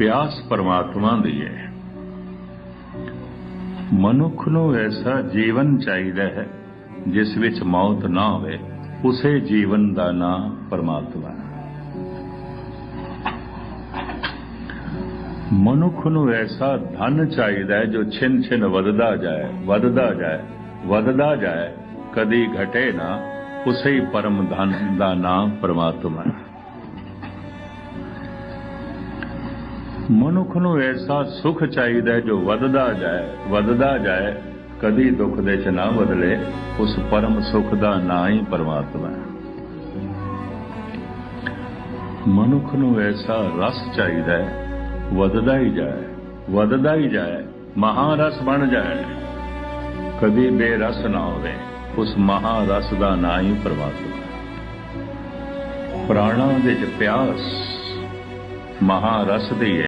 ਪਿਆਸ ਪਰਮਾਤਮਾ ਦੀ ਹੈ ਮਨੁੱਖ ਨੂੰ ਐਸਾ ਜੀਵਨ ਚਾਹੀਦਾ ਹੈ, ਜਿਸ ਵਿੱਚ ਮੌਤ ਨਾ ਹੋਵੇ, ਉਸੇ ਜੀਵਨ ਦਾ ਨਾਮ ਪਰਮਾਤਮਾ ਹੈ। ਮਨੁੱਖ ਨੂੰ ਐਸਾ ਧਨ ਚਾਹੀਦਾ ਹੈ, ਜੋ ਛਿਨ ਛਿਨ ਵਧਦਾ ਜਾਏ ਵਧਦਾ ਜਾਏ ਵਧਦਾ ਜਾਏ, ਕਦੀ ਘਟੇ ਨਾ, ਉਸੇ ਹੀ ਪਰਮ ਧਨ ਦਾ ਨਾਮ ਪਰਮਾਤਮਾ ਹੈ। ਮਨੁੱਖ ਨੂੰ ਐਸਾ ਸੁਖ ਚਾਹੀਦਾ ਜੋ ਵੱਧਦਾ ਜਾਏ ਵੱਧਦਾ ਜਾਏ, ਕਦੀ ਦੁੱਖ ਦੇ ਚ ਨਾ ਬਦਲੇ, ਉਸ ਪਰਮ ਸੁਖ ਦਾ ਨਾਂ ਹੀ ਪਰਮਾਤਮਾ ਹੈ। ਮਨੁੱਖ ਨੂੰ ਐਸਾ ਰਸ ਚਾਹੀਦਾ ਹੈ, ਵੱਧਦਾ ਹੀ ਜਾਏ, ਵੱਧਦਾ ਹੀ ਜਾਏ ਮਹਾਰਸ ਬਣ ਜਾਏ। ਕਦੀ ਬੇਰਸ ਨਾ ਹੋਵੇ, ਉਸ ਮਹਾਰਸ ਦਾ ਨਾਂ ਹੀ ਪਰਮਾਤਮਾ ਪ੍ਰਾਣਾਂ ਦੇ ਚ ਪਿਆਸ ਮਹਾਰਸ ਦੀ ਹੈ।